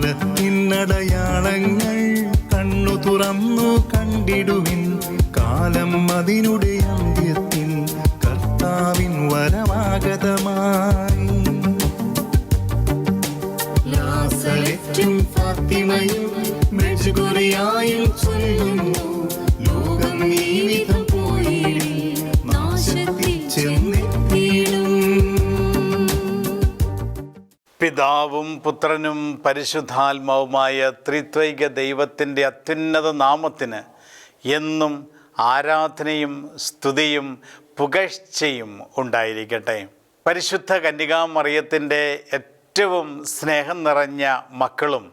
കാലത്തിനടയാളങ്ങൾ കണ്ണു തുറന്നു കണ്ടിടുവിൻ കാലം അതിനുടെ അന്ത്യത്തിൻ കർത്താവിൻ വരമാഗതമായി ലാസലറ്റും ഫാത്തിമയും മെഴുകുറിയായും ചൊല്ലുന്നു. ലോകം ഈ പിതാവും പുത്രനും പരിശുദ്ധാത്മാവുമായ ത്രിത്വൈക ദൈവത്തിന്റെ അത്യുന്നത നാമത്തിന് എന്നും ആരാധനയും സ്തുതിയും പുകഴ്ചയും ഉണ്ടായിരിക്കട്ടെ. പരിശുദ്ധ കന്യകാമറിയത്തിന്റെ ഏറ്റവും സ്നേഹം നിറഞ്ഞ മക്കളും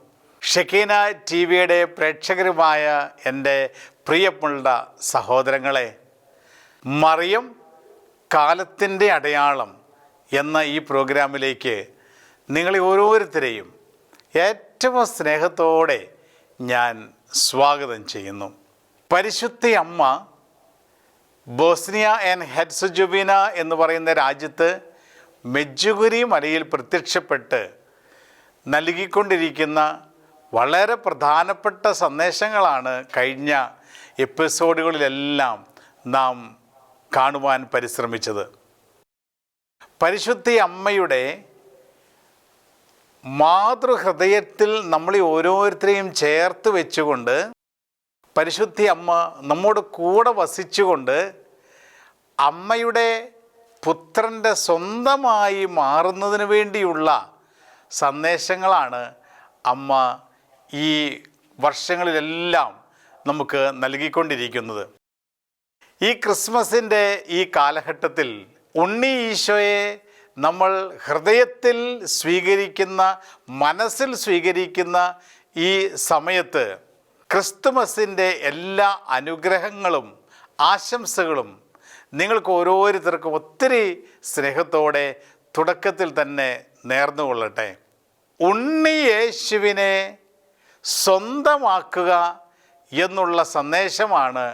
ഷെക്കീന ടി വിയുടെ പ്രേക്ഷകരുമായ എന്റെ പ്രിയമുള്ള സഹോദരങ്ങളെ മറിയം കാലത്തിന്റെ അടയാളം എന്ന ഈ പ്രോഗ്രാമിലേക്ക് നിങ്ങളെ ഓരോരുത്തരെയും ഏറ്റവും സ്നേഹത്തോടെ ഞാൻ സ്വാഗതം ചെയ്യുന്നു. പരിശുദ്ധ അമ്മ ബോസ്നിയ ആൻഡ് ഹെറ്റ്സുജുബിന എന്ന് പറയുന്ന രാജ്യത്ത് മെജ്ജുഗുരി മലയിൽ പ്രത്യക്ഷപ്പെട്ട് നൽകിക്കൊണ്ടിരിക്കുന്ന വളരെ പ്രധാനപ്പെട്ട സന്ദേശങ്ങളാണ് കഴിഞ്ഞ എപ്പിസോഡുകളിലെല്ലാം നാം കാണുവാൻ പരിശ്രമിച്ചത്. പരിശുദ്ധ അമ്മയുടെ മാതൃഹൃദയത്തിൽ നമ്മളെ ഓരോരുത്തരെയും ചേർത്ത് വെച്ചുകൊണ്ട് പരിശുദ്ധി അമ്മ നമ്മോട് കൂടെ വസിച്ചുകൊണ്ട് അമ്മയുടെ പുത്രന്റെ സ്വന്തമായി മാറുന്നതിന് വേണ്ടിയുള്ള സന്ദേശങ്ങളാണ് അമ്മ ഈ വർഷങ്ങളിലെല്ലാം നമുക്ക് നൽകിക്കൊണ്ടിരിക്കുന്നത്. ഈ ക്രിസ്മസിന്റെ ഈ കാലഘട്ടത്തിൽ ഉണ്ണി ഈശോയെ നമ്മൾ ഹൃദയത്തിൽ സ്വീകരിക്കുന്ന മനസ്സിൽ സ്വീകരിക്കുന്ന ഈ സമയത്ത് ക്രിസ്തുമസിന്റെ എല്ലാ അനുഗ്രഹങ്ങളും ആശംസകളും നിങ്ങൾക്ക് ഓരോരുത്തർക്കും ഒത്തിരി സ്നേഹത്തോടെ തുടക്കത്തിൽ തന്നെ നേർന്നുകൊള്ളട്ടെ. ഉണ്ണി യേശുവിനെ സ്വന്തമാക്കുക എന്നുള്ള സന്ദേശമാണ്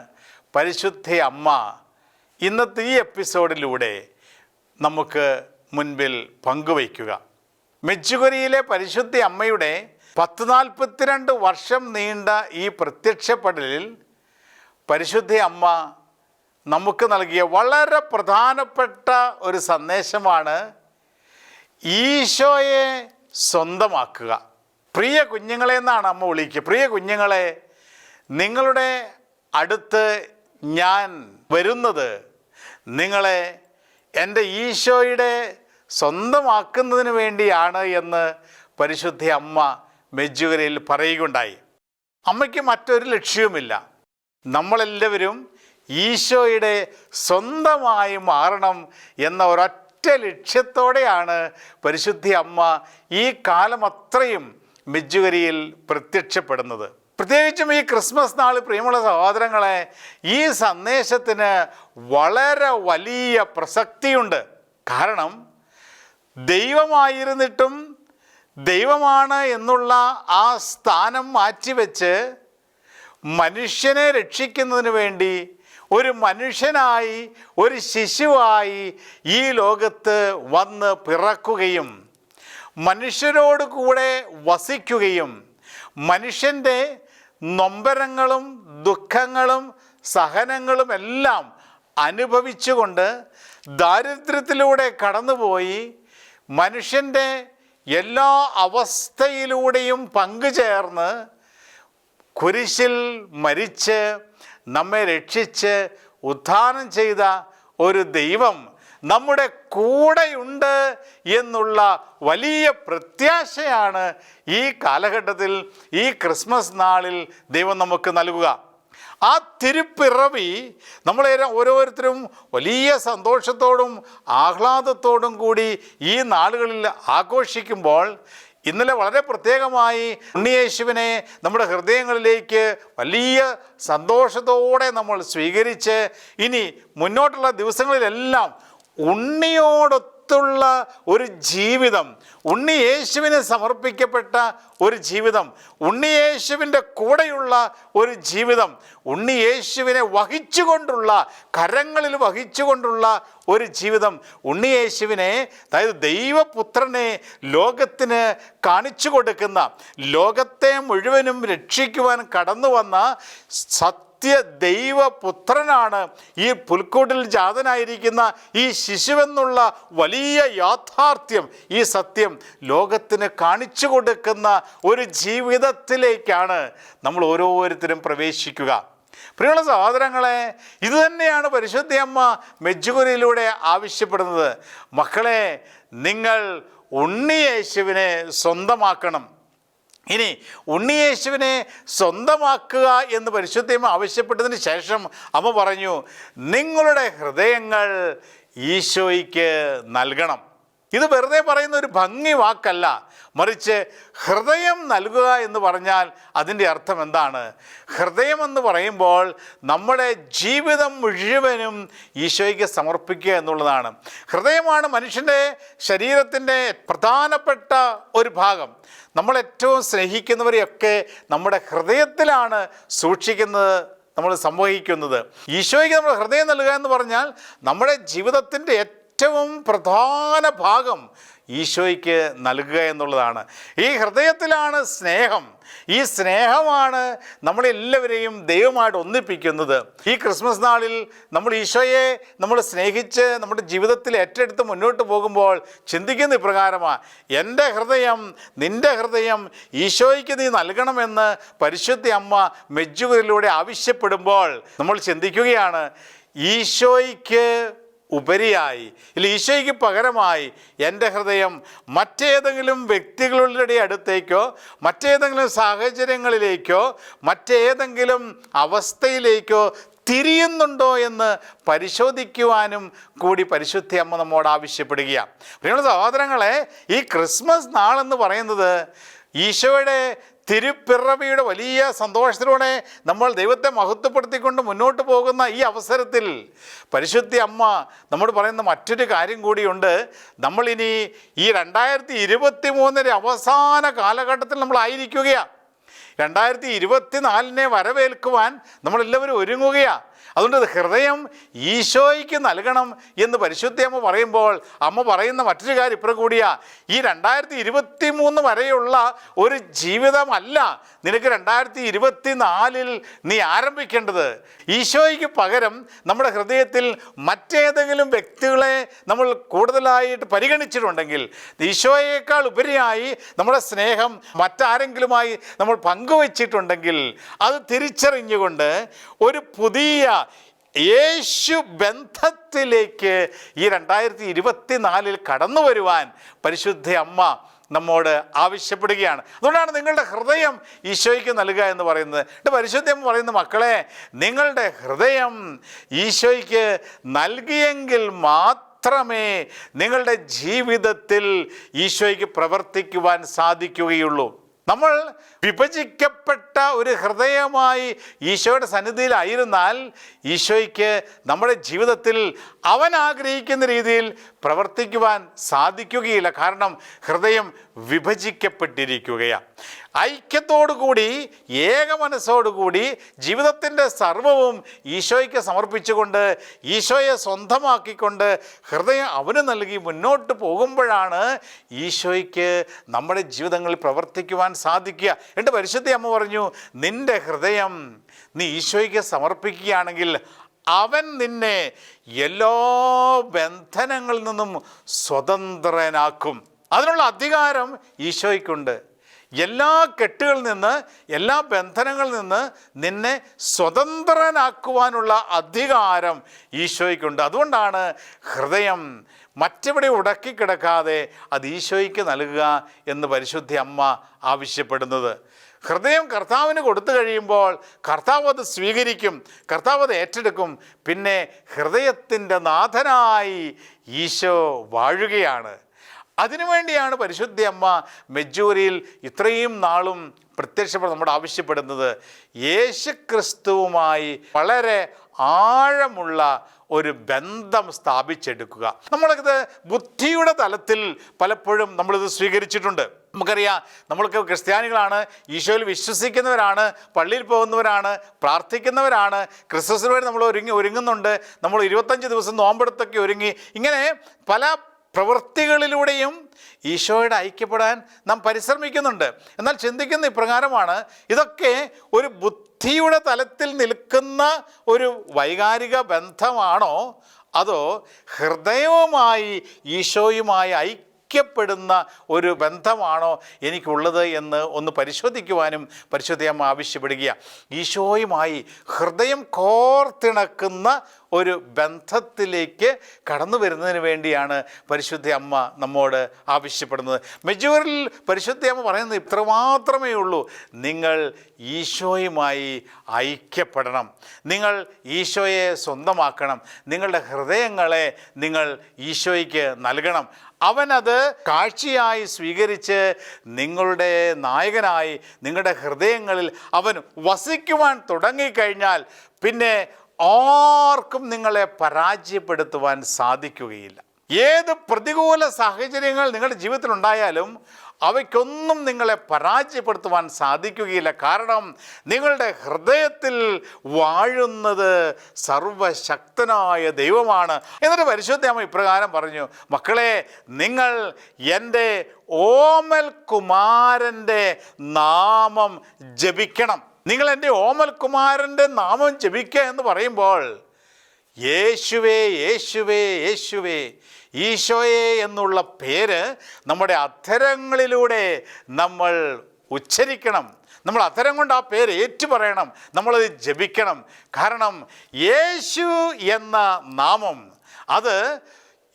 പരിശുദ്ധ അമ്മ ഇന്നത്തെ ഈ എപ്പിസോഡിലൂടെ നമുക്ക് മുൻപിൽ പങ്കുവയ്ക്കുക. മെച്ചുകുരിയിലെ പരിശുദ്ധി അമ്മയുടെ പത്ത് നാൽപ്പത്തിരണ്ട് വർഷം നീണ്ട ഈ പ്രത്യക്ഷപ്പെടലിൽ പരിശുദ്ധി അമ്മ നമുക്ക് നൽകിയ വളരെ പ്രധാനപ്പെട്ട ഒരു സന്ദേശമാണ് ഈശോയെ സ്വന്തമാക്കുക. പ്രിയ കുഞ്ഞുങ്ങളെ എന്നാണ് അമ്മ വിളിക്കുക. പ്രിയ കുഞ്ഞുങ്ങളെ നിങ്ങളുടെ അടുത്ത് ഞാൻ വരുന്നത് നിങ്ങളെ എന്റെ ഈശോയുടെ സ്വന്തമാക്കുന്നതിന് വേണ്ടിയാണ് എന്ന് പരിശുദ്ധ അമ്മ മെജ്ജുകരയിൽ പറയുകയുണ്ടായി. അമ്മയ്ക്ക് മറ്റൊരു ലക്ഷ്യവുമില്ല. നമ്മളെല്ലാവരും ഈശോയുടെ സ്വന്തമായി മാറണം എന്ന ഒരൊറ്റ ലക്ഷ്യത്തോടെയാണ് പരിശുദ്ധി അമ്മ ഈ കാലം അത്രയും മെജ്ജുകരിയിൽ പ്രത്യക്ഷപ്പെടുന്നത്. പ്രത്യേകിച്ചും ഈ ക്രിസ്മസ് നാൾ പ്രിയമുള്ള സഹോദരങ്ങളെ ഈ സന്ദേശത്തിന് വളരെ വലിയ പ്രസക്തിയുണ്ട്. കാരണം ദൈവമായിരുന്നിട്ടും ദൈവമാണ് എന്നുള്ള ആ സ്ഥാനം മാറ്റിവെച്ച് മനുഷ്യനെ രക്ഷിക്കുന്നതിന് വേണ്ടി ഒരു മനുഷ്യനായി ഒരു ശിശുവായി ഈ ലോകത്ത് വന്ന് പിറക്കുകയും മനുഷ്യരോട് കൂടെ വസിക്കുകയും മനുഷ്യന്റെ നൊമ്പരങ്ങളും ദുഃഖങ്ങളും സഹനങ്ങളും എല്ലാം അനുഭവിച്ചുകൊണ്ട് ദാരിദ്ര്യത്തിലൂടെ കടന്നുപോയി മനുഷ്യന്റെ എല്ലാ അവസ്ഥയിലൂടെയും പങ്കുചേർന്ന് കുരിശിൽ മരിച്ച് നമ്മെ രക്ഷിച്ച് ഉദ്ധാനം ചെയ്ത ഒരു ദൈവം നമ്മുടെ കൂടെയുണ്ട് എന്നുള്ള വലിയ പ്രത്യാശയാണ് ഈ കാലഘട്ടത്തിൽ ഈ ക്രിസ്മസ് നാളിൽ ദൈവം നമുക്ക് നൽകുക. ആ തിരുപ്പിറവി നമ്മളെ ഓരോരുത്തരും വലിയ സന്തോഷത്തോടും ആഹ്ലാദത്തോടും കൂടി ഈ നാളുകളിൽ ആഘോഷിക്കുമ്പോൾ ഇന്നലെ വളരെ പ്രത്യേകമായി ഉണ്ണിയേശുവിനെ നമ്മുടെ ഹൃദയങ്ങളിലേക്ക് വലിയ സന്തോഷത്തോടെ നമ്മൾ സ്വീകരിച്ച് ഇനി മുന്നോട്ടുള്ള ദിവസങ്ങളിലെല്ലാം ഉണ്ണിയോടൊത്ത് അടുത്തുള്ള ഒരു ജീവിതം ഉണ്ണി യേശുവിന് സമർപ്പിക്കപ്പെട്ട ഒരു ജീവിതം ഉണ്ണി യേശുവിന്റെ കൂടെയുള്ള ഒരു ജീവിതം ഉണ്ണി യേശുവിനെ വഹിച്ചുകൊണ്ടുള്ള കരങ്ങളിൽ വഹിച്ചുകൊണ്ടുള്ള ഒരു ജീവിതം ഉണ്ണി യേശുവിനെ അതായത് ദൈവപുത്രനെ ലോകത്തിന് കാണിച്ചു കൊടുക്കുന്ന ലോകത്തെ മുഴുവനും രക്ഷിക്കുവാൻ കടന്നു വന്ന സത്യ ദൈവപുത്രനാണ് ഈ പുൽക്കൂട്ടിൽ ജാതനായിരിക്കുന്ന ഈ ശിശുവെന്നുള്ള വലിയ യാഥാർത്ഥ്യം ഈ സത്യം ലോകത്തിന് കാണിച്ചു കൊടുക്കുന്ന ഒരു ജീവിതത്തിലേക്കാണ് നമ്മൾ ഓരോരുത്തരും പ്രവേശിക്കുക. പ്രിയമുള്ള സഹോദരങ്ങളെ ഇത് തന്നെയാണ് പരിശുദ്ധ അമ്മ മെജ്ജുകുരിയിലൂടെ ആവശ്യപ്പെടുന്നത്. മക്കളെ നിങ്ങൾ ഉണ്ണിയേശുവിനെ സ്വന്തമാക്കണം. ഇനി ഉണ്ണിയേശുവിനെ സ്വന്തമാക്കുക എന്ന് പരിശുദ്ധം ആവശ്യപ്പെട്ടതിന് ശേഷം അമ്മ പറഞ്ഞു നിങ്ങളുടെ ഹൃദയങ്ങൾ ഈശോയ്ക്ക് നൽകണം. ഇത് വെറുതെ പറയുന്ന ഒരു ഭംഗി വാക്കല്ല. മറിച്ച് ഹൃദയം നൽകുക എന്ന് പറഞ്ഞാൽ അതിന്റെ അർത്ഥം എന്താണ്? ഹൃദയം എന്ന് പറയുമ്പോൾ നമ്മുടെ ജീവിതം മുഴുവനും ഈശോയ്ക്ക് സമർപ്പിക്കുക എന്നുള്ളതാണ്. ഹൃദയമാണ് മനുഷ്യന്റെ ശരീരത്തിന്റെ പ്രധാനപ്പെട്ട ഒരു ഭാഗം. നമ്മൾ ഏറ്റവും സ്നേഹിക്കുന്നവരെയൊക്കെ നമ്മുടെ ഹൃദയത്തിലാണ് സൂക്ഷിക്കുന്നത് നമ്മൾ സംവഹിക്കുന്നത്. ഈശോയ്ക്ക് നമ്മൾ ഹൃദയം നൽകുക എന്ന് പറഞ്ഞാൽ നമ്മുടെ ജീവിതത്തിന്റെ ഏറ്റവും പ്രധാന ഭാഗം ഈശോയ്ക്ക് നൽകുക എന്നുള്ളതാണ്. ഈ ഹൃദയത്തിലാണ് സ്നേഹം. ഈ സ്നേഹമാണ് നമ്മളെല്ലാവരെയും ദൈവമായിട്ട് ഒന്നിപ്പിക്കുന്നത്. ഈ ക്രിസ്മസ് നാളിൽ നമ്മൾ ഈശോയെ നമ്മൾ സ്നേഹിച്ച് നമ്മുടെ ജീവിതത്തിൽ ഏറ്റെടുത്ത് മുന്നോട്ട് പോകുമ്പോൾ ചിന്തിക്കുന്ന ഇപ്രകാരമാണ് എന്റെ ഹൃദയം നിന്റെ ഹൃദയം ഈശോയ്ക്ക് നീ നൽകണമെന്ന് പരിശുദ്ധ അമ്മ മെജ്ജുകുരിലൂടെ ആവശ്യപ്പെടുമ്പോൾ നമ്മൾ ചിന്തിക്കുകയാണ് ഈശോയ്ക്ക് ഉപരിയായി ഇല്ല ഈശോയ്ക്ക് പകരമായി എന്റെ ഹൃദയം മറ്റേതെങ്കിലും വ്യക്തികളുടെ അടുത്തേക്കോ മറ്റേതെങ്കിലും സാഹചര്യങ്ങളിലേക്കോ മറ്റേതെങ്കിലും അവസ്ഥയിലേക്കോ തിരിയുന്നുണ്ടോ എന്ന് പരിശോധിക്കുവാനും കൂടി പരിശുദ്ധി അമ്മ നമ്മോട് ആവശ്യപ്പെടുകയാണ്. പ്രിയമുള്ള സഹോദരങ്ങളെ ഈ ക്രിസ്മസ് നാളെന്ന് പറയുന്നത് ഈശോയുടെ തിരുപ്പിറവിയുടെ വലിയ സന്തോഷത്തിലൂടെ നമ്മൾ ദൈവത്തെ മഹത്വപ്പെടുത്തിക്കൊണ്ട് മുന്നോട്ട് പോകുന്ന ഈ അവസരത്തിൽ പരിശുദ്ധി അമ്മ നമ്മോട് പറയുന്ന മറ്റൊരു കാര്യം കൂടിയുണ്ട്. നമ്മളിനി ഈ രണ്ടായിരത്തി ഇരുപത്തി മൂന്നിന്റെ അവസാന കാലഘട്ടത്തിൽ നമ്മളായിരിക്കുകയാണ് രണ്ടായിരത്തി ഇരുപത്തി നാലിനെ വരവേൽക്കുവാൻ നമ്മളെല്ലാവരും ഒരുങ്ങുകയാണ് അതുകൊണ്ട് ഹൃദയം ഈശോയ്ക്ക് നൽകണം എന്ന് പരിശുദ്ധ അമ്മ പറയുമ്പോൾ അമ്മ പറയുന്ന മറ്റൊരു കാര്യം ഇപ്പുറം കൂടിയാ ഈ രണ്ടായിരത്തി ഇരുപത്തി മൂന്ന് വരെയുള്ള ഒരു ജീവിതമല്ല നിനക്ക് രണ്ടായിരത്തി ഇരുപത്തി നാലിൽ നീ ആരംഭിക്കേണ്ടത്. ഈശോയ്ക്ക് പകരം നമ്മുടെ ഹൃദയത്തിൽ മറ്റേതെങ്കിലും വ്യക്തികളെ നമ്മൾ കൂടുതലായിട്ട് പരിഗണിച്ചിട്ടുണ്ടെങ്കിൽ ഈശോയേക്കാൾ ഉപരിയായി നമ്മുടെ സ്നേഹം മറ്റാരെങ്കിലുമായി നമ്മൾ പങ്കുവച്ചിട്ടുണ്ടെങ്കിൽ അത് തിരിച്ചറിഞ്ഞുകൊണ്ട് ഒരു പുതിയ യേശു ബന്ധത്തിലേക്ക് ഈ രണ്ടായിരത്തി ഇരുപത്തി നാലിൽ കടന്നു വരുവാൻ പരിശുദ്ധ അമ്മ നമ്മോട് ആവശ്യപ്പെടുകയാണ്. അതുകൊണ്ടാണ് നിങ്ങളുടെ ഹൃദയം ഈശോയ്ക്ക് നൽകുക എന്ന് പറയുന്നത്. എന്റെ പരിശുദ്ധം പറയുന്ന മക്കളെ നിങ്ങളുടെ ഹൃദയം ഈശോയ്ക്ക് നൽകിയെങ്കിൽ മാത്രമേ നിങ്ങളുടെ ജീവിതത്തിൽ ഈശോയ്ക്ക് പ്രവർത്തിക്കുവാൻ സാധിക്കുകയുള്ളൂ. നമ്മൾ വിഭജിക്കപ്പെട്ട ഒരു ഹൃദയമായി ഈശോയുടെ സന്നിധിയിലായിരുന്നാൽ ഈശോയ്ക്ക് നമ്മുടെ ജീവിതത്തിൽ അവൻ ആഗ്രഹിക്കുന്ന രീതിയിൽ പ്രവർത്തിക്കുവാൻ സാധിക്കുകയില്ല. കാരണം ഹൃദയം വിഭജിക്കപ്പെട്ടിരിക്കുകയാണ് ഐക്യത്തോടുകൂടി ഏക മനസ്സോടുകൂടി ജീവിതത്തിന്റെ സർവവും ഈശോയ്ക്ക് സമർപ്പിച്ചുകൊണ്ട് ഈശോയെ സ്വന്തമാക്കിക്കൊണ്ട് ഹൃദയം അവന് നൽകി മുന്നോട്ട് പോകുമ്പോഴാണ് ഈശോയ്ക്ക് നമ്മുടെ ജീവിതങ്ങളിൽ പ്രവർത്തിക്കുവാൻ സാധിക്കുക. എന്റെ പരിശുദ്ധി അമ്മ പറഞ്ഞു നിന്റെ ഹൃദയം നീ ഈശോയ്ക്ക് സമർപ്പിക്കുകയാണെങ്കിൽ അവൻ നിന്നെ എല്ലാ ബന്ധനങ്ങളിൽ നിന്നും സ്വതന്ത്രനാക്കും. അതിനുള്ള അധികാരം ഈശോയ്ക്കുണ്ട്. എല്ലാ കെട്ടുകളിൽ നിന്ന് എല്ലാ ബന്ധനങ്ങളിൽ നിന്ന് നിന്നെ സ്വതന്ത്രനാക്കുവാനുള്ള അധികാരം ഈശോയ്ക്കുണ്ട്. അതുകൊണ്ടാണ് ഹൃദയം മറ്റെവിടെ ഉടക്കിക്കിടക്കാതെ അത് ഈശോയ്ക്ക് നൽകുക എന്ന് പരിശുദ്ധി അമ്മ ആവശ്യപ്പെടുന്നത്. ഹൃദയം കർത്താവിന് കൊടുത്തു കഴിയുമ്പോൾ കർത്താവ് അത് സ്വീകരിക്കും കർത്താവ് അത് ഏറ്റെടുക്കും. പിന്നെ ഹൃദയത്തിന്റെ നാഥനായി ഈശോ വാഴുകയാണ്. അതിനുവേണ്ടിയാണ് പരിശുദ്ധി അമ്മ മെജൂരിയിൽ ഇത്രയും നാളും പ്രത്യക്ഷപ്പെടാൻ നമ്മൾ ആവശ്യപ്പെടുന്നത്. യേശുക്രിസ്തുവുമായി വളരെ ആഴമുള്ള ഒരു ബന്ധം സ്ഥാപിച്ചെടുക്കുക. നമ്മളിത് ബുദ്ധിയുടെ തലത്തിൽ പലപ്പോഴും നമ്മളിത് സ്വീകരിച്ചിട്ടുണ്ട്. നമുക്കറിയാം നമ്മൾക്ക് ക്രിസ്ത്യാനികളാണ് ഈശോയിൽ വിശ്വസിക്കുന്നവരാണ് പള്ളിയിൽ പോകുന്നവരാണ് പ്രാർത്ഥിക്കുന്നവരാണ് ക്രിസ്മസിന് വേണ്ടി നമ്മൾ ഒരുങ്ങി ഒരുങ്ങുന്നുണ്ട് നമ്മൾ ഇരുപത്തഞ്ച് ദിവസം നോമ്പെടുത്തൊക്കെ ഒരുങ്ങി. ഇങ്ങനെ പല പ്രവൃത്തികളിലൂടെയും ഈശോയുടെ ഐക്യപ്പെടാൻ നാം പരിശ്രമിക്കുന്നുണ്ട്. എന്നാൽ ചിന്തിക്കുന്ന ഇപ്രകാരമാണ് ഇതൊക്കെ ഒരു ബുദ്ധിയുടെ തലത്തിൽ നിൽക്കുന്ന ഒരു വൈകാരിക ബന്ധമാണോ? അതോ ഹൃദയവുമായി ഈശോയുമായി ഐക്യപ്പെടുന്ന ഒരു ബന്ധമാണോ എനിക്കുള്ളത് എന്ന് ഒന്ന് പരിശോധിക്കുവാനും പരിശോധിക്കാൻ ആവശ്യപ്പെടുകയാണ്. ഈശോയുമായി ഹൃദയം കോർത്തിണക്കുന്ന ഒരു ബന്ധത്തിലേക്ക് കടന്നു വരുന്നതിന് വേണ്ടിയാണ് പരിശുദ്ധ അമ്മ നമ്മോട് ആവശ്യപ്പെടുന്നത്. മെജൂറിൽ പരിശുദ്ധ അമ്മ പറയുന്നത് ഇത്രമാത്രമേ ഉള്ളൂ. നിങ്ങൾ ഈശോയുമായി ഐക്യപ്പെടണം. നിങ്ങൾ ഈശോയെ സ്വന്തമാക്കണം. നിങ്ങളുടെ ഹൃദയങ്ങളെ നിങ്ങൾ ഈശോയ്ക്ക് നൽകണം. അവനത് കാഴ്ചയായി സ്വീകരിച്ച് നിങ്ങളുടെ നായകനായി നിങ്ങളുടെ ഹൃദയങ്ങളിൽ അവൻ വസിക്കുവാൻ തുടങ്ങിക്കഴിഞ്ഞാൽ പിന്നെ ആർക്കും നിങ്ങളെ പരാജയപ്പെടുത്തുവാൻ സാധിക്കുകയില്ല. ഏത് പ്രതികൂല സാഹചര്യങ്ങൾ നിങ്ങളുടെ ജീവിതത്തിൽ ഉണ്ടായാലും അവയ്ക്കൊന്നും നിങ്ങളെ പരാജയപ്പെടുത്തുവാൻ സാധിക്കുകയില്ല. കാരണം നിങ്ങളുടെ ഹൃദയത്തിൽ വാഴുന്നത് സർവശക്തനായ ദൈവമാണ്. എന്നിട്ട് പരിശുദ്ധമ്മ ഇപ്രകാരം പറഞ്ഞു മക്കളെ നിങ്ങൾ എന്റെ ഓമൽ കുമാരന്റെ നാമം ജപിക്കണം. നിങ്ങൾ എന്റെ ഓമൽകുമാരന്റെ നാമം ജപിക്കുക എന്ന് പറയുമ്പോൾ യേശുവേ യേശുവേ യേശുവേ ഈശോയെ എന്നുള്ള പേര് നമ്മുടെ അധരങ്ങളിലൂടെ നമ്മൾ ഉച്ചരിക്കണം. നമ്മൾ അധരം കൊണ്ട് ആ പേര് ഏറ്റുപറയണം. നമ്മളത് ജപിക്കണം. കാരണം യേശു എന്ന നാമം അത്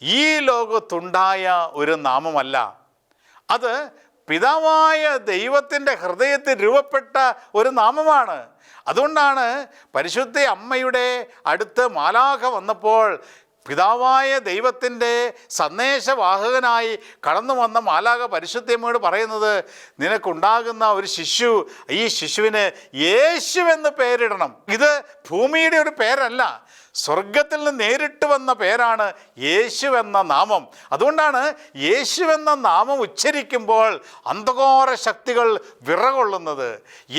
ഈ ലോകത്തുണ്ടായ ഒരു നാമമല്ല. അത് പിതാവായ ദൈവത്തിന്റെ ഹൃദയത്തിൽ രൂപപ്പെട്ട ഒരു നാമമാണ്. അതുകൊണ്ടാണ് പരിശുദ്ധ അമ്മയുടെ അടുത്ത് മാലാഖ വന്നപ്പോൾ പിതാവായ ദൈവത്തിന്റെ സന്ദേശവാഹകനായി കടന്നു വന്ന മാലാക പരിശുദ്ധമ്മയോട് പറയുന്നത് നിനക്കുണ്ടാകുന്ന ഒരു ശിശു ഈ ശിശുവിന് യേശു എന്ന് പേരിടണം. ഇത് ഭൂമിയുടെ ഒരു പേരല്ല സ്വർഗത്തിൽ നിന്ന് നേരിട്ട് വന്ന പേരാണ് യേശു എന്ന നാമം. അതുകൊണ്ടാണ് യേശു എന്ന നാമം ഉച്ചരിക്കുമ്പോൾ അന്ധകാര ശക്തികൾ വിറകൊള്ളുന്നത്.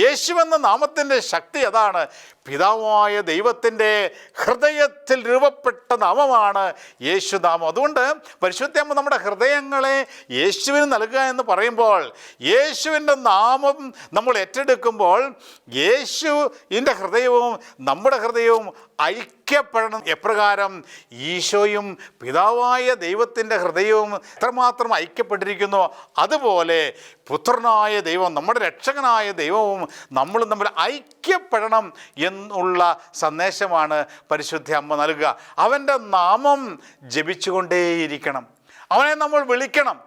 യേശു എന്ന നാമത്തിന്റെ ശക്തി അതാണ് പിതാവായ ദൈവത്തിന്റെ ഹൃദയത്തിൽ രൂപപ്പെട്ട നാമമാണ് യേശുനാമം. അതുകൊണ്ട് പരിശുദ്ധമ്മ നമ്മുടെ ഹൃദയങ്ങളെ യേശുവിന് നൽകുക എന്ന് പറയുമ്പോൾ യേശുവിന്റെ നാമം നമ്മൾ ഏറ്റെടുക്കുമ്പോൾ യേശുവിന്റെ ഹൃദയവും നമ്മുടെ ഹൃദയവും ഐക്യപ്പെടണം. എപ്രകാരം ഈശോയും പിതാവായ ദൈവത്തിന്റെ ഹൃദയവും എത്രമാത്രം ഐക്യപ്പെട്ടിരിക്കുന്നു? അതുപോലെ പുത്രനായ ദൈവം നമ്മുടെ രക്ഷകനായ ദൈവവും നമ്മളും തമ്മിൽ ഐക്യപ്പെടണം എന്നുള്ള സന്ദേശമാണ് പരിശുദ്ധ അമ്മ നൽകുക. അവന്റെ നാമം ജപിച്ചുകൊണ്ടേയിരിക്കണം. അവനെ നമ്മൾ വിളിക്കണം.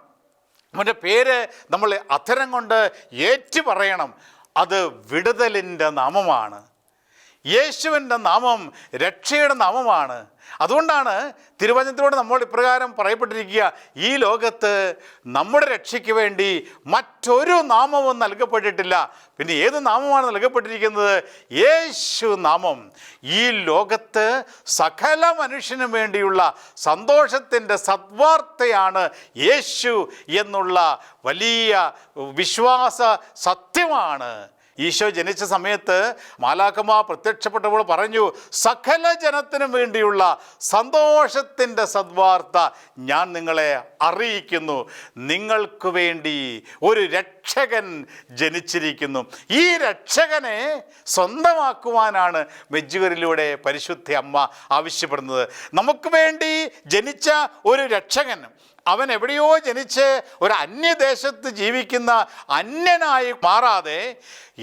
അവന്റെ പേര് നമ്മൾ അധരം കൊണ്ട് ഏറ്റു പറയണം അത് വിടുതലിന്റെ നാമമാണ്. യേശുവിന്റെ നാമം രക്ഷയുടെ നാമമാണ്. അതുകൊണ്ടാണ് തിരുവചനത്തിലൂടെ നമ്മൾ ഇപ്രകാരം പറയപ്പെട്ടിരിക്കുക ഈ ലോകത്ത് നമ്മുടെ രക്ഷയ്ക്ക് വേണ്ടി മറ്റൊരു നാമവും നൽകപ്പെട്ടിട്ടില്ല. പിന്നെ ഏത് നാമമാണ് നൽകപ്പെട്ടിരിക്കുന്നത്? യേശു നാമം. ഈ ലോകത്ത് സകല മനുഷ്യനും വേണ്ടിയുള്ള സന്തോഷത്തിന്റെ സദ്വാർത്തയാണ് യേശു എന്നുള്ള വലിയ വിശ്വാസ സത്യമാണ്. ഈശോ ജനിച്ച സമയത്ത് മാലാക്കമ്മ പ്രത്യക്ഷപ്പെട്ടപ്പോൾ പറഞ്ഞു സകല ജനത്തിനും വേണ്ടിയുള്ള സന്തോഷത്തിന്റെ സദ്വാർത്ത ഞാൻ നിങ്ങളെ അറിയിക്കുന്നു. നിങ്ങൾക്ക് വേണ്ടി ഒരു രക്ഷകൻ ജനിച്ചിരിക്കുന്നു. ഈ രക്ഷകനെ സ്വന്തമാക്കുവാനാണ് മെജ്ജുകരിലൂടെ പരിശുദ്ധ അമ്മ ആവശ്യപ്പെടുന്നത്. നമുക്ക് വേണ്ടി ജനിച്ച ഒരു രക്ഷകൻ അവൻ എവിടെയോ ജനിച്ച് ഒരു അന്യദേശത്ത് ജീവിക്കുന്ന അന്യനായി മാറാതെ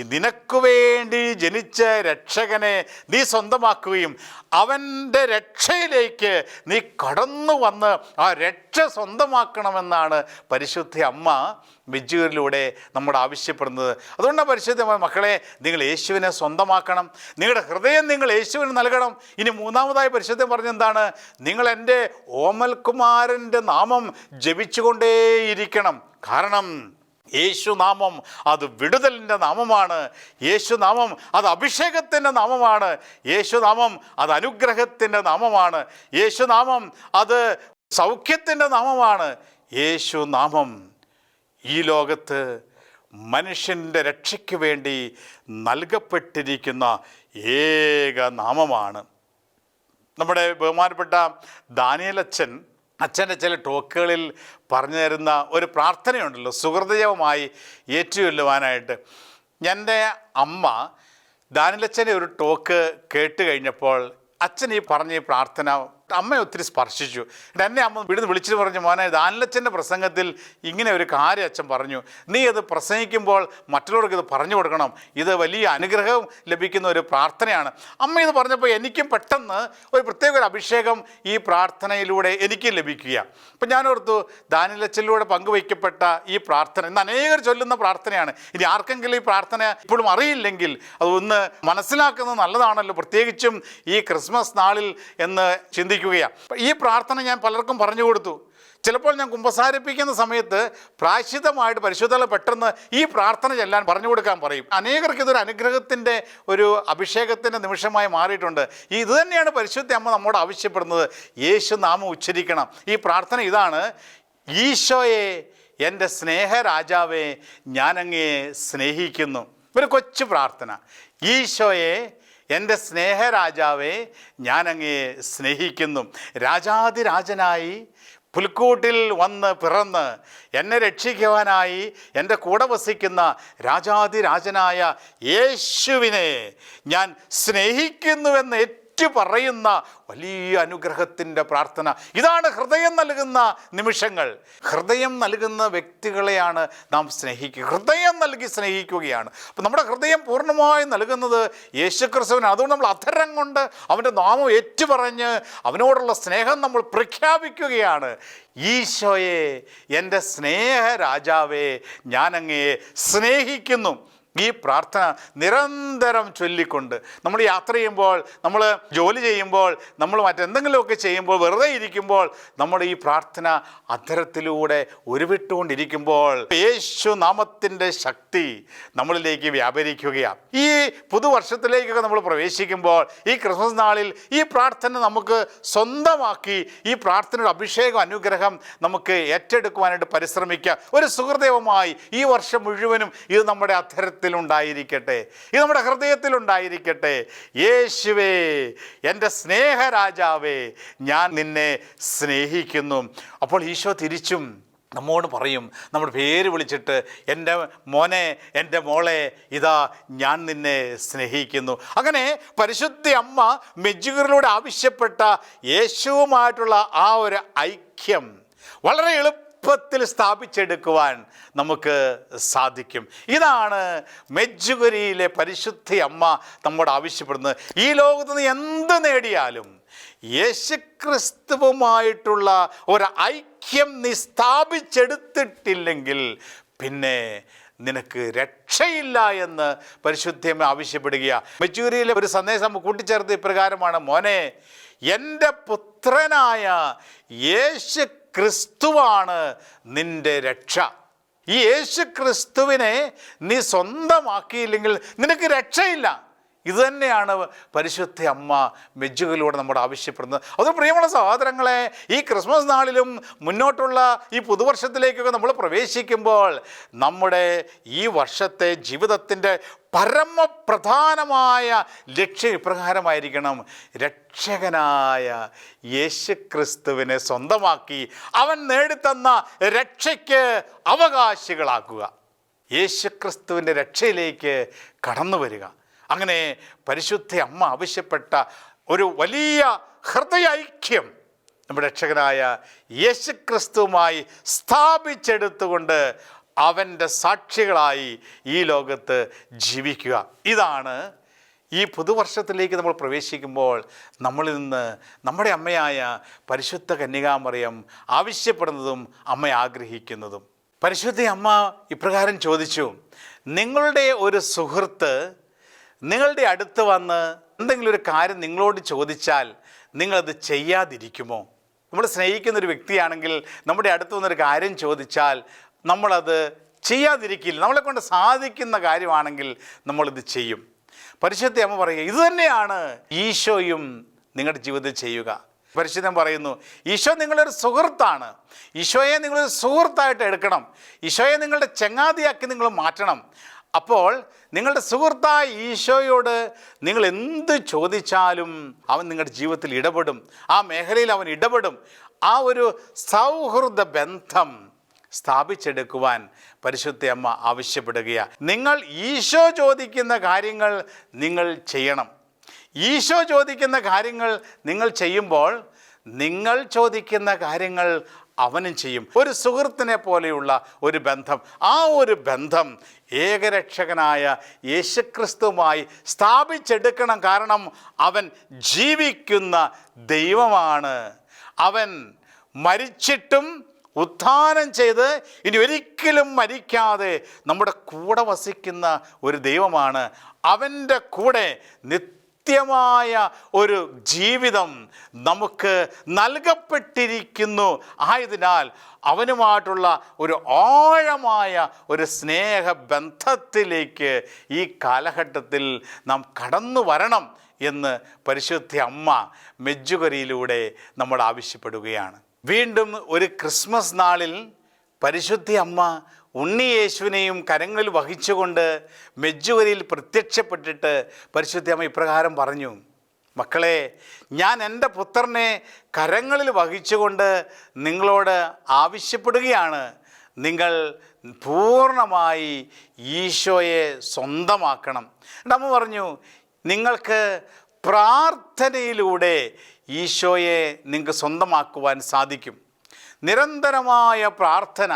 നിനക്ക് വേണ്ടി ജനിച്ച രക്ഷകനെ നീ സ്വന്തമാക്കുകയും അവന്റെ രക്ഷയിലേക്ക് നീ കടന്നു വന്ന് ആ രക്ഷ സ്വന്തമാക്കണമെന്നാണ് പരിശുദ്ധ അമ്മ ബിജുവിലൂടെ നമ്മോട് ആവശ്യപ്പെടുന്നത്. അതുകൊണ്ടാണ് പരിശുദ്ധ അമ്മ, മക്കളെ നിങ്ങൾ യേശുവിനെ സ്വന്തമാക്കണം. നിങ്ങളുടെ ഹൃദയം നിങ്ങൾ യേശുവിന് നൽകണം. ഇനി മൂന്നാമതായി പരിശുദ്ധം പറഞ്ഞെന്താണ് നിങ്ങൾ എന്റെ ഓമൽകുമാരന്റെ നാമം ജപിച്ചുകൊണ്ടേയിരിക്കണം. കാരണം യേശുനാമം അത് വിടുതലിന്റെ നാമമാണ്. യേശുനാമം അത് അഭിഷേകത്തിന്റെ നാമമാണ്. യേശുനാമം അത് അനുഗ്രഹത്തിന്റെ നാമമാണ്. യേശുനാമം അത് സൗഖ്യത്തിന്റെ നാമമാണ്. യേശുനാമം ഈ ലോകത്ത് മനുഷ്യന്റെ രക്ഷയ്ക്ക് വേണ്ടി നൽകപ്പെട്ടിരിക്കുന്ന ഏക നാമമാണ്. നമ്മുടെ ബഹുമാനപ്പെട്ട ദാനിയലച്ഛൻ അച്ഛന്റെ ചില ടോക്കുകളിൽ പറഞ്ഞു തരുന്ന ഒരു പ്രാർത്ഥനയുണ്ടല്ലോ സുഹൃദയവുമായി ഏറ്റുചൊല്ലുവാനായിട്ട്. എന്റെ അമ്മ ദാനിലച്ഛന്റെ ഒരു ടോക്ക് കേട്ട് കഴിഞ്ഞപ്പോൾ അച്ഛൻ ഈ പറഞ്ഞ ഈ പ്രാർത്ഥന അമ്മയെ ഒത്തിരി സ്പർശിച്ചു. എന്നിട്ട് എന്നെ അമ്മ ഇവിടുന്ന് വിളിച്ചിട്ട് പറഞ്ഞു മോനെ ദാനലച്ചന്റെ പ്രസംഗത്തിൽ ഇങ്ങനെ ഒരു കാര്യം അച്ഛൻ പറഞ്ഞു. നീ അത് പ്രസംഗിക്കുമ്പോൾ മറ്റുള്ളവർക്ക് ഇത് പറഞ്ഞു കൊടുക്കണം. ഇത് വലിയ അനുഗ്രഹം ലഭിക്കുന്ന ഒരു പ്രാർത്ഥനയാണ്. അമ്മ ഇത് പറഞ്ഞപ്പോൾ എനിക്കും പെട്ടെന്ന് ഒരു പ്രത്യേക ഒരു അഭിഷേകം ഈ പ്രാർത്ഥനയിലൂടെ എനിക്ക് ലഭിക്കുക അപ്പം ഞാൻ ഓർത്തു പങ്കുവയ്ക്കപ്പെട്ട ഈ പ്രാർത്ഥന ഇന്ന് അനേകർ ചൊല്ലുന്ന പ്രാർത്ഥനയാണ്. ഇനി ആർക്കെങ്കിലും ഈ പ്രാർത്ഥന ഇപ്പോഴും അറിയില്ലെങ്കിൽ അതൊന്ന് മനസ്സിലാക്കുന്നത് നല്ലതാണല്ലോ. പ്രത്യേകിച്ചും ഈ ക്രിസ്മസ് നാളിൽ എന്ന് ചിന്തിക്കുകയാണ് ഈ പ്രാർത്ഥന ഞാൻ പലർക്കും പറഞ്ഞു കൊടുത്തു. ചിലപ്പോൾ ഞാൻ കുമ്പസാരിപ്പിക്കുന്ന സമയത്ത് പ്രായശിതമായിട്ട് പരിശുദ്ധത പെട്ടെന്ന് ഈ പ്രാർത്ഥന ചെല്ലാൻ പറഞ്ഞു കൊടുക്കാൻ പറയും. അനേകർക്ക് ഇതൊരു അനുഗ്രഹത്തിന്റെ ഒരു അഭിഷേകത്തിന്റെ നിമിഷമായി മാറിയിട്ടുണ്ട്. ഈ ഇത് തന്നെയാണ് പരിശുദ്ധ അമ്മ നമ്മോട് ആവശ്യപ്പെടുന്നത്. യേശു നാമം ഉച്ചരിക്കണം. ഈ പ്രാർത്ഥന ഇതാണ്. ഈശോയെ എന്റെ സ്നേഹരാജാവേ ഞാനങ്ങയെ സ്നേഹിക്കുന്നു. ഒരു കൊച്ചു പ്രാർത്ഥന. ഈശോയെ എന്റെ സ്നേഹരാജാവേ ഞാനങ്ങയെ സ്നേഹിക്കുന്നു. രാജാതിരാജനായി പുൽക്കൂട്ടിൽ വന്ന് പിറന്ന് എന്നെ രക്ഷിക്കുവാനായി എന്റെ കൂടെ വസിക്കുന്ന രാജാതിരാജനായ യേശുവിനെ ഞാൻ സ്നേഹിക്കുന്നുവെന്ന് ഏറ്റു പറയുന്ന വലിയ അനുഗ്രഹത്തിന്റെ പ്രാർത്ഥന. ഇതാണ് ഹൃദയം നൽകുന്ന നിമിഷങ്ങൾ. ഹൃദയം നൽകുന്ന വ്യക്തികളെയാണ് നാം സ്നേഹിക്കുക. ഹൃദയം നൽകി സ്നേഹിക്കുകയാണ്. അപ്പം നമ്മുടെ ഹൃദയം പൂർണമായും നൽകുന്നത് യേശുക്രിസ്തുവിന്. അതുകൊണ്ട് നമ്മൾ അധരം കൊണ്ട് അവന്റെ നാമം ഏറ്റുപറഞ്ഞ് അവനോടുള്ള സ്നേഹം നമ്മൾ പ്രഖ്യാപിക്കുകയാണ്. ഈശോയെ എന്റെ സ്നേഹ രാജാവേ ഞാനങ്ങയെ സ്നേഹിക്കുന്നു. ഈ പ്രാർത്ഥന നിരന്തരം ചൊല്ലിക്കൊണ്ട് നമ്മൾ യാത്ര ചെയ്യുമ്പോൾ നമ്മൾ ജോലി ചെയ്യുമ്പോൾ നമ്മൾ മറ്റെന്തെങ്കിലുമൊക്കെ ചെയ്യുമ്പോൾ വെറുതെ ഇരിക്കുമ്പോൾ നമ്മൾ ഈ പ്രാർത്ഥന അധരത്തിലൂടെ ഉരുവിട്ടുകൊണ്ടിരിക്കുമ്പോൾ യേശു നാമത്തിന്റെ ശക്തി നമ്മളിലേക്ക് വ്യാപരിക്കുകയാണ്. ഈ പുതുവർഷത്തിലേക്കൊക്കെ നമ്മൾ പ്രവേശിക്കുമ്പോൾ ഈ ക്രിസ്മസ് നാളിൽ ഈ പ്രാർത്ഥന നമുക്ക് സ്വന്തമാക്കി ഈ പ്രാർത്ഥനയുടെ അഭിഷേകം അനുഗ്രഹം നമുക്ക് ഏറ്റെടുക്കുവാനായിട്ട് പരിശ്രമിക്കുക ഒരു സുഹൃദേവമായി ഈ വർഷം മുഴുവനും ഇത് നമ്മുടെ അധരത്തിലുണ്ടായിരിക്കട്ടെ ഇത് നമ്മുടെ ഹൃദയത്തിലുണ്ടായിരിക്കട്ടെ. യേശുവേ എന്റെ സ്നേഹരാജാവേ ഞാൻ നിന്നെ സ്നേഹിക്കുന്നു. അപ്പോൾ ഈശോ തിരിച്ചും നമ്മോട് പറയും നമ്മുടെ പേര് വിളിച്ചിട്ട് എന്റെ മോനെ എന്റെ മോളെ ഇതാ ഞാൻ നിന്നെ സ്നേഹിക്കുന്നു. അങ്ങനെ പരിശുദ്ധ അമ്മ മെജുകറിലൂടെ ആവശ്യപ്പെട്ട യേശുവുമായിട്ടുള്ള ആ ഒരു ഐക്യം വളരെ എളുപ്പത്തിൽ സ്ഥാപിച്ചെടുക്കുവാൻ നമുക്ക് സാധിക്കും. ഇതാണ് മെജ്ജുഗുരിയിലെ പരിശുദ്ധ അമ്മ നമ്മോട് ആവശ്യപ്പെടുന്നത്. ഈ ലോകത്ത് നിന്ന് എന്ത് നേടിയാലും യേശുക്രിസ്തുവുമായിട്ടുള്ള ഒരു ഐക്യം നീ സ്ഥാപിച്ചെടുത്തിട്ടില്ലെങ്കിൽ പിന്നെ നിനക്ക് രക്ഷയില്ല എന്ന് പരിശുദ്ധമ ആവശ്യപ്പെടുകയാണ് മെച്ചൂരിയിലെ ഒരു സന്ദേശം കൂട്ടിച്ചേർത്ത് ഇപ്രകാരമാണ്. മോനെ എന്റെ പുത്രനായ യേശു ക്രിസ്തുവാണ് നിന്റെ രക്ഷ. ഈ യേശു ക്രിസ്തുവിനെ നീ സ്വന്തമാക്കിയില്ലെങ്കിൽ നിനക്ക് രക്ഷയില്ല. ഇത് തന്നെയാണ് പരിശുദ്ധ അമ്മ മെജ്ജുകളിലൂടെ നമ്മുടെ ആവശ്യപ്പെടുന്നത്. അത് പ്രിയമുള്ള സഹോദരങ്ങളെ ഈ ക്രിസ്മസ് നാളിലും മുന്നോട്ടുള്ള ഈ പുതുവർഷത്തിലേക്കൊക്കെ നമ്മൾ പ്രവേശിക്കുമ്പോൾ നമ്മുടെ ഈ വർഷത്തെ ജീവിതത്തിന്റെ പരമപ്രധാനമായ ലക്ഷ്യം ഇപ്രകാരമായിരിക്കണം. രക്ഷകനായ യേശു ക്രിസ്തുവിനെ സ്വന്തമാക്കി അവൻ നേടിത്തന്ന രക്ഷയ്ക്ക് അവകാശികളാക്കുക. യേശുക്രിസ്തുവിന്റെ രക്ഷയിലേക്ക് കടന്നു വരിക അങ്ങനെ പരിശുദ്ധ അമ്മ ആവശ്യപ്പെട്ട ഒരു വലിയ ഹൃദയ ഐക്യം നമ്മുടെ രക്ഷകനായ യേശുക്രിസ്തുവുമായി സ്ഥാപിച്ചെടുത്തുകൊണ്ട് അവന്റെ സാക്ഷികളായി ഈ ലോകത്ത് ജീവിക്കുക. ഇതാണ് ഈ പുതുവർഷത്തിലേക്ക് നമ്മൾ പ്രവേശിക്കുമ്പോൾ നമ്മളിൽ നിന്ന് നമ്മുടെ അമ്മയായ പരിശുദ്ധ കന്യകാമറിയം ആവശ്യപ്പെടുന്നതും അമ്മ ആഗ്രഹിക്കുന്നതും. പരിശുദ്ധ അമ്മ ഇപ്രകാരം ചോദിച്ചു നിങ്ങളുടെ ഒരു സുഹൃത്ത് നിങ്ങളുടെ അടുത്ത് വന്ന് എന്തെങ്കിലും ഒരു കാര്യം നിങ്ങളോട് ചോദിച്ചാൽ നിങ്ങളത് ചെയ്യാതിരിക്കുമോ? നമ്മൾ സ്നേഹിക്കുന്ന ഒരു വ്യക്തിയാണെങ്കിൽ നമ്മുടെ അടുത്ത് വന്നൊരു കാര്യം ചോദിച്ചാൽ നമ്മളത് ചെയ്യാതിരിക്കില്ല. നമ്മളെ കൊണ്ട് സാധിക്കുന്ന കാര്യമാണെങ്കിൽ നമ്മളിത് ചെയ്യും. പരിശുദ്ധ അമ്മ പറയുക ഇത് തന്നെയാണ് ഈശോയും നിങ്ങളുടെ ജീവിതത്തിൽ ചെയ്യുക. പരിശുദ്ധം പറയുന്നു ഈശോ നിങ്ങളൊരു സുഹൃത്താണ്. ഈശോയെ നിങ്ങളൊരു സുഹൃത്തായിട്ട് എടുക്കണം. ഈശോയെ നിങ്ങളുടെ ചങ്ങാതിയാക്കി നിങ്ങൾ മാറ്റണം. അപ്പോൾ നിങ്ങളുടെ സുഹൃത്തായ ഈശോയോട് നിങ്ങൾ എന്ത് ചോദിച്ചാലും അവൻ നിങ്ങളുടെ ജീവിതത്തിൽ ഇടപെടും. ആ മേഖലയിൽ അവൻ ഇടപെടും. ആ ഒരു സൗഹൃദ ബന്ധം സ്ഥാപിച്ചെടുക്കുവാൻ പരിശുദ്ധ അമ്മ ആവശ്യപ്പെടുകയാണ് നിങ്ങൾ ഈശോ ചോദിക്കുന്ന കാര്യങ്ങൾ നിങ്ങൾ ചെയ്യണം. ഈശോ ചോദിക്കുന്ന കാര്യങ്ങൾ നിങ്ങൾ ചെയ്യുമ്പോൾ നിങ്ങൾ ചോദിക്കുന്ന കാര്യങ്ങൾ അവനും ചെയ്യും. ഒരു സുഹൃത്തിനെ പോലെയുള്ള ഒരു ബന്ധം. ആ ഒരു ബന്ധം ഏകരക്ഷകനായ യേശുക്രിസ്തുമായി സ്ഥാപിച്ചെടുക്കണം കാരണം അവൻ ജീവിക്കുന്ന ദൈവമാണ്. അവൻ മരിച്ചിട്ടും ഉത്ഥാനം ചെയ്ത് ഇനി ഒരിക്കലും മരിക്കാതെ നമ്മുടെ കൂടെ വസിക്കുന്ന ഒരു ദൈവമാണ്. അവന്റെ കൂടെ നിത്യമായ ഒരു ജീവിതം നമുക്ക് നൽകപ്പെട്ടിരിക്കുന്നു. ആയതിനാൽ അവനുമായിട്ടുള്ള ഒരു ആഴമായ ഒരു സ്നേഹബന്ധത്തിലേക്ക് ഈ കാലഘട്ടത്തിൽ നാം കടന്നു വരണം എന്ന് പരിശുദ്ധ അമ്മ മെജ്ജുകരിയിലൂടെ നമ്മൾ ആവശ്യപ്പെടുകയാണ്. വീണ്ടും ഒരു ക്രിസ്മസ് നാളിൽ പരിശുദ്ധ അമ്മ ഉണ്ണിയേശുവിനെയും കരങ്ങളിൽ വഹിച്ചുകൊണ്ട് മെജ്ജുവരിയിൽ പ്രത്യക്ഷപ്പെട്ടിട്ട് പരിശുദ്ധ അമ്മ ഇപ്രകാരം പറഞ്ഞു മക്കളെ ഞാൻ എന്റെ പുത്രനെ കരങ്ങളിൽ വഹിച്ചുകൊണ്ട് നിങ്ങളോട് ആവശ്യപ്പെടുകയാണ്. നിങ്ങൾ പൂർണമായി ഈശോയെ സ്വന്തമാക്കണം. നമ്മ പറഞ്ഞു നിങ്ങൾക്ക് പ്രാർത്ഥനയിലൂടെ ഈശോയെ നിങ്ങൾക്ക് സ്വന്തമാക്കുവാൻ സാധിക്കും. നിരന്തരമായ പ്രാർത്ഥന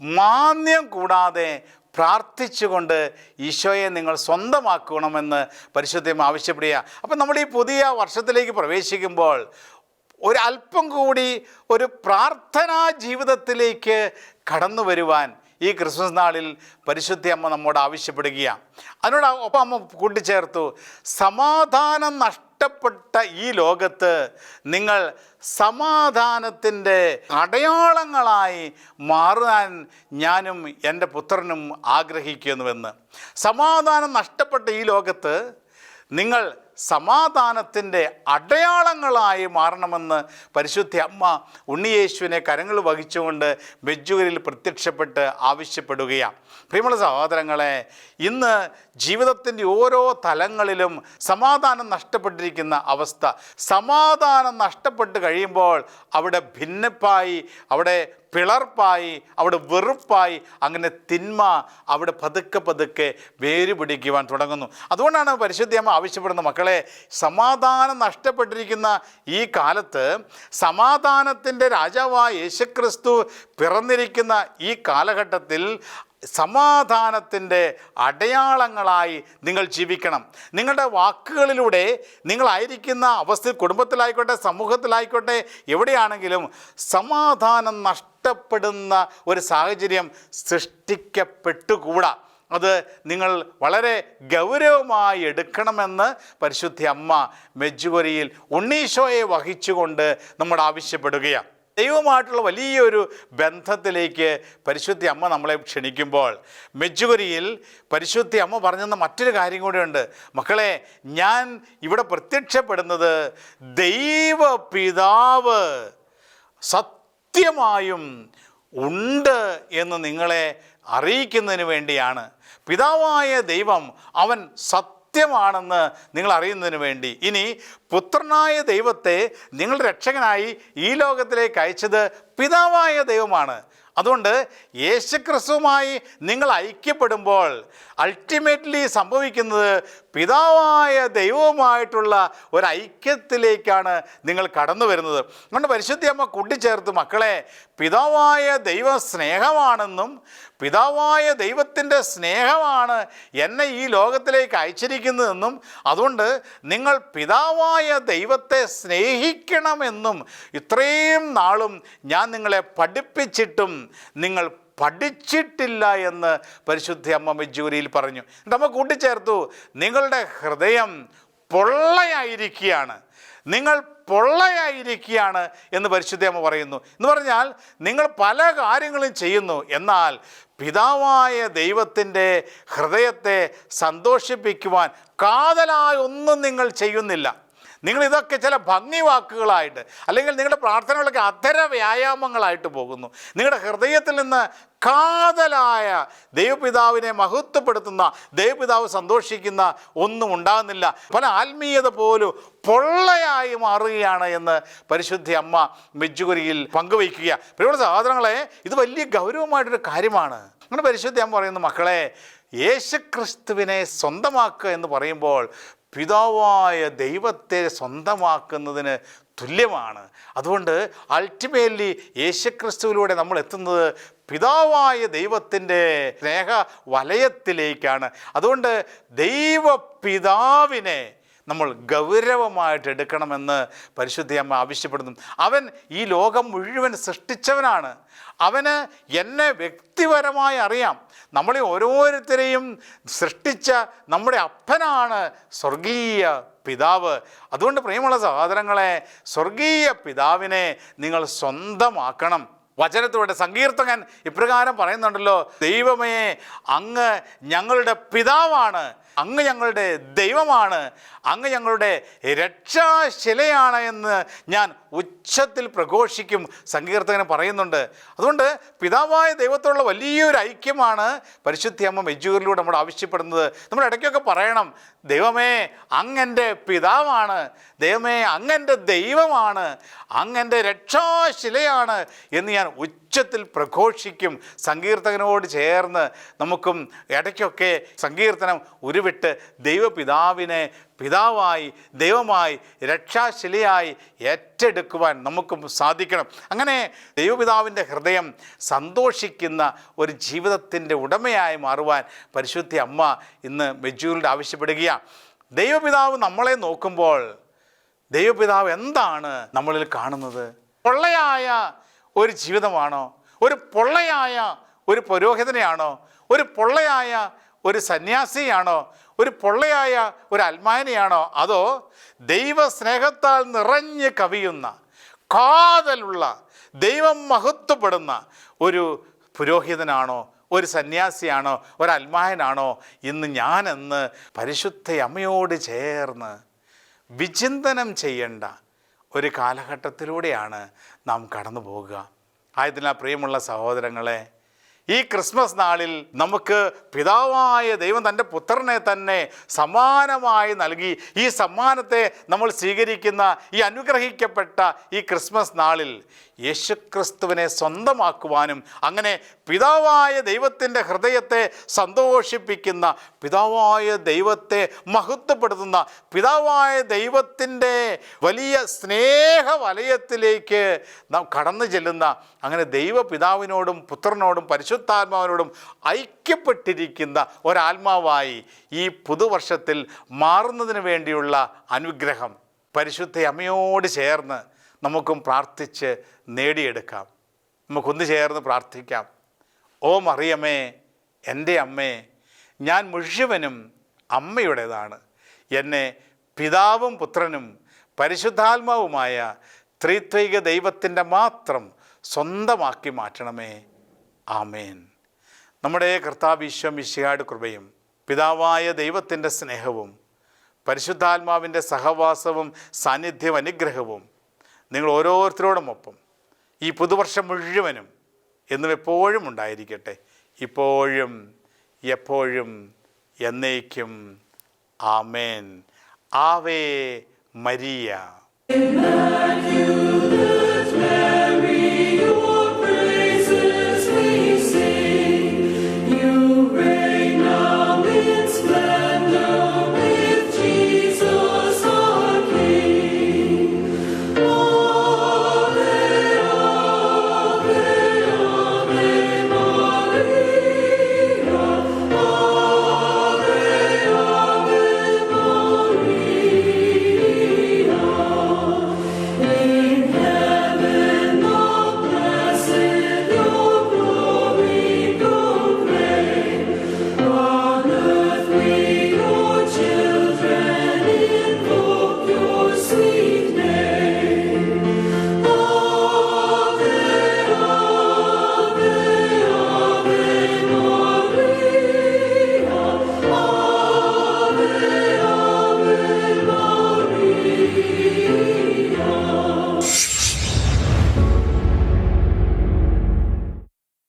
മാന്യം കൂടാതെ പ്രാർത്ഥിച്ചുകൊണ്ട് ഈശോയെ നിങ്ങൾ സ്വന്തമാക്കണമെന്ന് പരിശുദ്ധം ആവശ്യപ്പെടുക അപ്പം നമ്മൾ ഈ പുതിയ വർഷത്തിലേക്ക് പ്രവേശിക്കുമ്പോൾ ഒരു അല്പം കൂടി ഒരു പ്രാർത്ഥനാ ജീവിതത്തിലേക്ക് കടന്നു വരുവാൻ ഈ ക്രിസ്മസ് നാളിൽ പരിശുദ്ധി അമ്മ നമ്മോട് ആവശ്യപ്പെടുകയാണ്. അതിനോട് ഒപ്പം അമ്മ കൂട്ടിച്ചേർത്തു. സമാധാനം നഷ്ടപ്പെട്ട ഈ ലോകത്ത് നിങ്ങൾ സമാധാനത്തിന്റെ അടയാളങ്ങളായി മാറാൻ ഞാനും എന്റെ പുത്രനും ആഗ്രഹിക്കുന്നുവെന്ന്. സമാധാനം നഷ്ടപ്പെട്ട ഈ ലോകത്ത് നിങ്ങൾ സമാധാനത്തിന്റെ അടയാളങ്ങളായി മാറണമെന്ന് പരിശുദ്ധ അമ്മ ഉണ്ണിയേശുവിനെ കരങ്ങൾ വഹിച്ചുകൊണ്ട് ബെജ്ജുകരിൽ പ്രത്യക്ഷപ്പെട്ട് ആവശ്യപ്പെടുകയാണ്. പ്രിയമുള്ള സഹോദരങ്ങളെ ഇന്ന് ജീവിതത്തിന്റെ ഓരോ തലങ്ങളിലും സമാധാനം നഷ്ടപ്പെട്ടിരിക്കുന്ന അവസ്ഥ. സമാധാനം നഷ്ടപ്പെട്ട് കഴിയുമ്പോൾ അവിടെ ഭിന്നപ്പായി അവിടെ പിളർപ്പായി അവിടെ വെറുപ്പായി അങ്ങനെ തിന്മ അവിടെ പതുക്കെ പതുക്കെ വേര് പിടിക്കുവാൻ തുടങ്ങുന്നു. അതുകൊണ്ടാണ് പരിശുദ്ധിയമ്മ ആവശ്യപ്പെടുന്ന മക്കളെ സമാധാനം നഷ്ടപ്പെട്ടിരിക്കുന്ന ഈ കാലത്ത് സമാധാനത്തിന്റെ രാജാവായ യേശുക്രിസ്തു പിറന്നിരിക്കുന്ന ഈ കാലഘട്ടത്തിൽ സമാധാനത്തിന്റെ അടയാളങ്ങളായി നിങ്ങൾ ജീവിക്കണം. നിങ്ങളുടെ വാക്കുകളിലൂടെ നിങ്ങളായിരിക്കുന്ന അവസ്ഥ കുടുംബത്തിലായിക്കോട്ടെ സമൂഹത്തിലായിക്കോട്ടെ എവിടെയാണെങ്കിലും സമാധാനം നഷ്ടപ്പെടുന്ന ഒരു സാഹചര്യം സൃഷ്ടിക്കപ്പെട്ടുകൂടാ. അത് നിങ്ങൾ വളരെ ഗൗരവമായി എടുക്കണമെന്ന് പരിശുദ്ധി അമ്മ മെജുവരിയിൽ ഉണ്ണീശോയെ വഹിച്ചുകൊണ്ട് നമ്മൾ ആവശ്യപ്പെടുകയാണ്. ദൈവമായിട്ടുള്ള വലിയൊരു ബന്ധത്തിലേക്ക് പരിശുദ്ധി അമ്മ നമ്മളെ ക്ഷണിക്കുമ്പോൾ മെജുകുരിയിൽ പരിശുദ്ധി അമ്മ പറഞ്ഞെന്ന മറ്റൊരു കാര്യം കൂടിയുണ്ട്. മക്കളെ ഞാൻ ഇവിടെ പ്രത്യക്ഷപ്പെടുന്നത് ദൈവ പിതാവ് സത്യമായും ഉണ്ട് എന്ന് നിങ്ങളെ അറിയിക്കുന്നതിന് വേണ്ടിയാണ്. പിതാവായ ദൈവം അവൻ സത്യമാണെന്ന് നിങ്ങൾ അറിയുന്നതിന് വേണ്ടി. ഇനി പുത്രനായ ദൈവത്തെ നിങ്ങൾ രക്ഷകനായി ഈ ലോകത്തിലേക്ക് അയച്ചത് പിതാവായ ദൈവമാണ്. അതുകൊണ്ട് യേശുക്രിസ്തുവുമായി നിങ്ങൾ ഐക്യപ്പെടുമ്പോൾ അൾട്ടിമേറ്റ്ലി സംഭവിക്കുന്നത് പിതാവായ ദൈവവുമായിട്ടുള്ള ഒരു ഐക്യത്തിലേക്കാണ് നിങ്ങൾ കടന്നു വരുന്നത്. അതുകൊണ്ട് പരിശുദ്ധി അമ്മ കൂട്ടിച്ചേർത്ത് മക്കളെ പിതാവായ ദൈവ സ്നേഹമാണെന്നും പിതാവായ ദൈവത്തിന്റെ സ്നേഹമാണ് എന്നെ ഈ ലോകത്തിലേക്ക് അയച്ചിരിക്കുന്നതെന്നും അതുകൊണ്ട് നിങ്ങൾ പിതാവായ ദൈവത്തെ സ്നേഹിക്കണമെന്നും ഇത്രയും നാളും ഞാൻ നിങ്ങളെ പഠിപ്പിച്ചിട്ടും നിങ്ങൾ പഠിച്ചിട്ടില്ല എന്ന് പരിശുദ്ധ അമ്മ മെജൂരിയിൽ പറഞ്ഞു. നമ്മൾ കൂട്ടിച്ചേർത്തു നിങ്ങളുടെ ഹൃദയം പൊള്ളയായിരിക്കുകയാണ്. നിങ്ങൾ പൊള്ളയായിരിക്കുകയാണ് എന്ന് പരിശുദ്ധമ്മ പറയുന്നു. എന്ന് പറഞ്ഞാൽ നിങ്ങൾ പല കാര്യങ്ങളും ചെയ്യുന്നു. എന്നാൽ പിതാവായ ദൈവത്തിന്റെ ഹൃദയത്തെ സന്തോഷിപ്പിക്കുവാൻ കാതലായ ഒന്നും നിങ്ങൾ ചെയ്യുന്നില്ല. നിങ്ങൾ ഇതൊക്കെ ചില ഭംഗി വാക്കുകളായിട്ട് അല്ലെങ്കിൽ നിങ്ങളുടെ പ്രാർത്ഥനകളൊക്കെ അധര വ്യായാമങ്ങളായിട്ട് പോകുന്നു. നിങ്ങളുടെ ഹൃദയത്തിൽ നിന്ന് കാതലായ ദൈവപിതാവിനെ മഹത്വപ്പെടുത്തുന്ന ദൈവപിതാവ് സന്തോഷിക്കുന്ന ഒന്നും ഉണ്ടാകുന്നില്ല. പല ആത്മീയത പോലും പൊള്ളയായി മാറുകയാണ് എന്ന് പരിശുദ്ധി അമ്മ മെജ്ജുകുരിയിൽ പങ്കുവയ്ക്കുക. പ്രിയപ്പെട്ട സഹോദരങ്ങളെ ഇത് വലിയ ഗൗരവമായിട്ടൊരു കാര്യമാണ്. അങ്ങനെ പരിശുദ്ധി അമ്മ പറയുന്നു മക്കളെ യേശുക്രിസ്തുവിനെ സ്വന്തമാക്കുക എന്ന് പറയുമ്പോൾ പിതാവായ ദൈവത്തെ സ്വന്തമാക്കുന്നതിന് തുല്യമാണ്. അതുകൊണ്ട് അൾട്ടിമേറ്റ്ലി യേശുക്രിസ്തുവിലൂടെ നമ്മൾ എത്തുന്നത് പിതാവായ ദൈവത്തിന്റെ സ്നേഹ വലയത്തിലേക്കാണ്. അതുകൊണ്ട് ദൈവ പിതാവിനെ നമ്മൾ ഗൗരവമായിട്ട് എടുക്കണമെന്ന് പരിശുദ്ധി അമ്മ ആവശ്യപ്പെടുന്നു. അവൻ ഈ ലോകം മുഴുവൻ സൃഷ്ടിച്ചവനാണ്. അവന് എന്നെ വ്യക്തിപരമായി അറിയാം. നമ്മളെ ഓരോരുത്തരെയും സൃഷ്ടിച്ച നമ്മുടെ അപ്പനാണ് സ്വർഗീയ പിതാവ്. അതുകൊണ്ട് പ്രിയമുള്ള സഹോദരങ്ങളെ സ്വർഗീയ പിതാവിനെ നിങ്ങൾ സ്വന്തമാക്കണം. വചനത്തിലൂടെ സങ്കീർത്തകൻ ഇപ്രകാരം പറയുന്നുണ്ടല്ലോ ദൈവമേ അങ്ങ് ഞങ്ങളുടെ പിതാവാണ്. അങ്ങ് ഞങ്ങളുടെ ദൈവമാണ് അങ്ങ് ഞങ്ങളുടെ രക്ഷാശിലയാണ് എന്ന് ഞാൻ ഉച്ചത്തിൽ പ്രഘോഷിക്കും. സങ്കീർത്തകന് പറയുന്നുണ്ട്. അതുകൊണ്ട് പിതാവായ ദൈവത്തോടുള്ള വലിയൊരു ഐക്യമാണ് പരിശുദ്ധി അമ്മ മെജൂരിലൂടെ നമ്മൾ ആവശ്യപ്പെടുന്നത്. നമ്മൾ ഇടയ്ക്കൊക്കെ പറയണം ദൈവമേ അങ്ങന്റെ പിതാവാണ്. ദൈവമേ അങ്ങന്റെ ദൈവമാണ്. അങ്ങന്റെ രക്ഷാശിലയാണ് എന്ന് ഞാൻ ഉച്ചത്തിൽ പ്രഘോഷിക്കും. സങ്കീർത്തകനോട് ചേർന്ന് നമുക്കും ഇടയ്ക്കൊക്കെ സങ്കീർത്തനം ഉരുവിട്ട് ദൈവപിതാവിനെ പിതാവായി ദൈവമായി രക്ഷാശിലയായി ഏറ്റെടുക്കുവാൻ നമുക്കും സാധിക്കണം. അങ്ങനെ ദൈവപിതാവിന്റെ ഹൃദയം സന്തോഷിക്കുന്ന ഒരു ജീവിതത്തിന്റെ ഉടമയായി മാറുവാൻ പരിശുദ്ധി അമ്മ ഇന്ന് മെജൂരിന്റെ ആവശ്യപ്പെടുകയാണ് ദൈവപിതാവ് നമ്മളെ നോക്കുമ്പോൾ ദൈവപിതാവ് എന്താണ് നമ്മളിൽ കാണുന്നത്? പൊള്ളയായ ഒരു ജീവിതമാണോ? ഒരു പൊള്ളയായ ഒരു പുരോഹിതനെയാണോ? ഒരു പൊള്ളയായ ഒരു സന്യാസിയാണോ ഒരു പൊള്ളയായ ഒരു അൽമായനെയാണോ അതോ ദൈവസ്നേഹത്താൽ നിറഞ്ഞ് കവിയുന്ന കാതലുള്ള ദൈവം മഹത്വപ്പെടുന്ന ഒരു പുരോഹിതനാണോ? ഒരു സന്യാസിയാണോ? ഒരു അൽമായനാണോ? ഇന്ന് ഞാനെന്ന് പരിശുദ്ധ അമ്മയോട് ചേർന്ന് വിചിന്തനം ചെയ്യേണ്ട ഒരു കാലഘട്ടത്തിലൂടെയാണ് നാം കടന്നു പോകുക ആയതിനാൽ പ്രിയമുള്ള സഹോദരങ്ങളെ ഈ ക്രിസ്മസ് നാളിൽ നമുക്ക് പിതാവായ ദൈവം തന്റെ പുത്രനെ തന്നെ സമ്മാനമായി നൽകി. ഈ സമ്മാനത്തെ നമ്മൾ സ്വീകരിക്കുന്ന ഈ അനുഗ്രഹിക്കപ്പെട്ട ഈ ക്രിസ്മസ് നാളിൽ യേശുക്രിസ്തുവിനെ സ്വന്തമാക്കുവാനും അങ്ങനെ പിതാവായ ദൈവത്തിന്റെ ഹൃദയത്തെ സന്തോഷിപ്പിക്കുന്ന പിതാവായ ദൈവത്തെ മഹത്വപ്പെടുത്തുന്ന പിതാവായ ദൈവത്തിന്റെ വലിയ സ്നേഹ വലയത്തിലേക്ക് നാം കടന്നു ചെല്ലുന്ന അങ്ങനെ ദൈവപിതാവിനോടും പുത്രനോടും പരിശുദ്ധാത്മാവിനോടും ഐക്യപ്പെട്ടിരിക്കുന്ന ഒരാത്മാവായി ഈ പുതുവർഷത്തിൽ മാറുന്നതിന് വേണ്ടിയുള്ള അനുഗ്രഹം. പരിശുദ്ധ അമ്മയോട് ചേർന്ന് നമുക്കും പ്രാർത്ഥിച്ച് നേടിയെടുക്കാം. നമുക്കൊന്ന് ചേർന്ന് പ്രാർത്ഥിക്കാം. ഓ മറിയമ്മേ എന്റെ അമ്മേ ഞാൻ മുഴുവനും അമ്മയുടേതാണ്. എന്നെ പിതാവും പുത്രനും പരിശുദ്ധാത്മാവുമായ ത്രിത്വൈക ദൈവത്തിന്റെ മാത്രം സ്വന്തമാക്കി മാറ്റണമേ. ആമേൻ. നമ്മുടെ കർത്താവിശ്വം വിശയാട് കൃപയും പിതാവായ ദൈവത്തിന്റെ സ്നേഹവും പരിശുദ്ധാത്മാവിന്റെ സഹവാസവും സാന്നിധ്യം അനുഗ്രഹവും നിങ്ങൾ ഓരോരുത്തരോടുമൊപ്പം ഈ പുതുവർഷം മുഴുവനും എന്നും എപ്പോഴും ഉണ്ടായിരിക്കട്ടെ. ഇപ്പോഴും എപ്പോഴും എന്നേക്കും. ആമേൻ. ആവേ മരിയ.